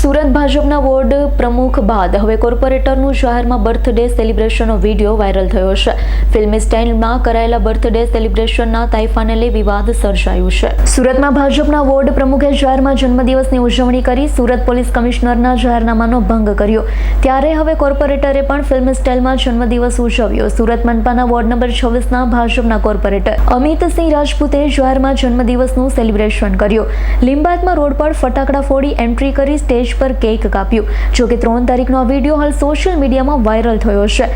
સુરત ભાજપના વોર્ડ પ્રમુખ બાદ હવે કોર્પોરેટરનું શહેરમાં બર્થડે સેલિબ્રેશનનો વીડિયો વાયરલ થયો છે. ફિલ્મી સ્ટાઇલમાં કરાયેલા બર્થડે સેલિબ્રેશનના તાઇફાને લઈ વિવાદ સર્જાયો છે. સુરતમાં ભાજપના વોર્ડ પ્રમુખે શહેરમાં જન્મદિવસની ઉજવણી કરી સુરત પોલીસ કમિશનરના જાહેરનામાનો ભંગ કર્યો. ત્યારે હવે કોર્પોરેટરે પણ ફિલ્મ સ્ટાઇલમાં જન્મદિવસ ઉજવ્યો. સુરત મનપાના વોર્ડ નંબર છવ્વીસના ભાજપના કોર્પોરેટર અમિતસિંહ રાજપૂતે શહેરમાં જન્મદિવસનું સેલિબ્રેશન કર્યું. લિંબાતમાં રોડ પર ફટાકડા ફોડી એન્ટ્રી કરી સ્ટેજ પર કેક કાપ્યું. જો કે ત્રણ તારીખનો આ વીડિયો હાલ સોશિયલ મીડિયામાં વાયરલ થયો છે.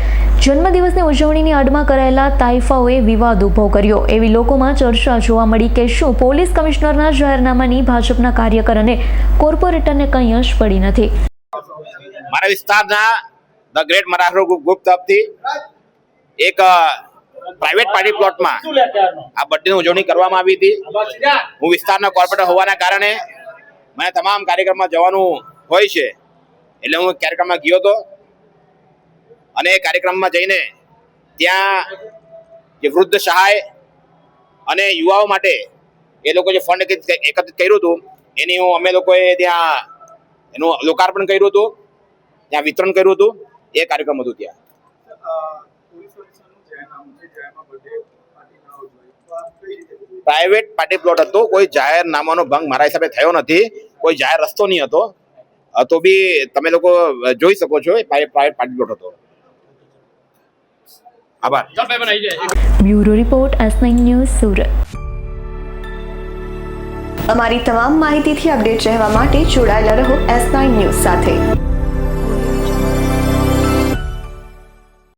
જન્મદિવસની ઉજવણીની અડમાં કરાયેલા તાઇફાઓએ વિવાદ ઊભો કર્યો. એવી લોકોમાં ચર્ચા જોવા મળી કે શું પોલીસ કમિશનરના જાહેરનામાની ભાજપના કાર્યકર અને કોર્પોરેટરને કંઈ અશ પડી નથી. મારા વિસ્તારના ધ ગ્રેટ મરાઠો ગ્રુપ તરફથી એક પ્રાઇવેટ પાર્ટી પ્લોટમાં આ બર્થડેની ઉજવણી કરવામાં આવી હતી. હું વિસ્તારના કોર્પોરેટર હોવાના કારણે મને તમામ કાર્યક્રમમાં જવાનું હોય છે. એટલે હું કાર્યક્રમમાં ગયો હતો. અને એ કાર્યક્રમમાં જઈને ત્યાં જે વૃદ્ધ સહાય અને યુવાઓ માટે એ લોકો જે ફંડ એકત્રિત કર્યું હતું, એની હું, અમે લોકોએ ત્યાં એનું લોકાર્પણ કર્યું હતું. ત્યાં વિતરણ કર્યું હતું. એ કાર્યક્રમ હતું ત્યાં. પ્રાઇવેટ પાર્ટી પ્લોટ હતો. કોઈ જાહેરનામાનો ભંગ મારા હિસાબે થયો નથી. કોઈ જાહેર રસ્તો નહીં હતો. તો બી તમે લોકો જોઈ શકો છો પ્રાઇવેટ પાર્ટી પ્લોટ હતો. આભાર. Bureau report S nine news Surat. અમારી તમામ માહિતીથી અપડેટ રહેવા માટે જોડાયેલા રહો એસ નાઇન ન્યૂઝ સાથે.